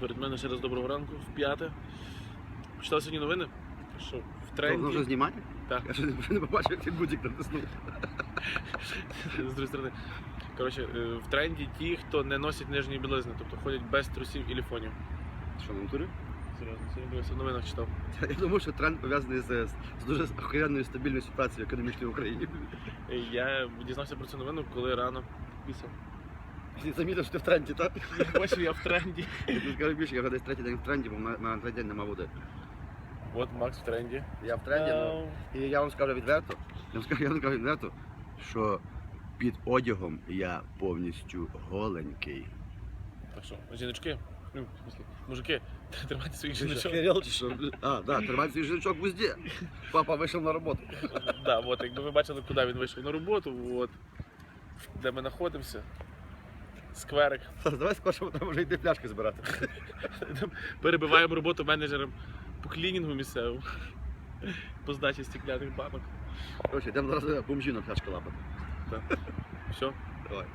Перед мене ще раз доброго ранку, в п'яте. Почитав сьогодні новини, що в Воно вже тренді. Так. Я ще не, побачив, як ти будь-як натиснув. З другої сторони. Коротше, е, в тренді ті, хто не носять нижньої білизни, тобто ходять без трусів і ліфонів. Що, на натурі? Серйозно, сьогодні в новинах читав. Я думаю, що тренд пов'язаний з, з дуже охуєнною стабільною ситуацією економічною в Україні. Е, Я дізнався про цю новину, коли рано пісав. Ти замітив, що ти в тренді, так? Я бачив, я в тренді. Я тобі скажу більше, я вже десь третій день в тренді, бо мене на третій день нема води. От Макс в тренді. Я в тренді, ну, і я вам скажу відверто, я вам скажу, я вам скажу відверто, що під одягом я повністю голенький. Так що, жіночки, ну, в смислі, мужики, тримайте своїх жіночок. чи що? А, да, тримай свій жіночок в узді. Папа вийшов на роботу. Да, от, якби ви бачили, куди він вийшов на роботу, от, де ми знаходимося. Скверик. Саш, давай скорше, там вже йти пляшки збирати. Перебиваємо роботу менеджером по клінінгу місцевому. По здачі стекляних банок. Коротше, йдемо зараз бомжі на пляшки лапати. Все. Давай.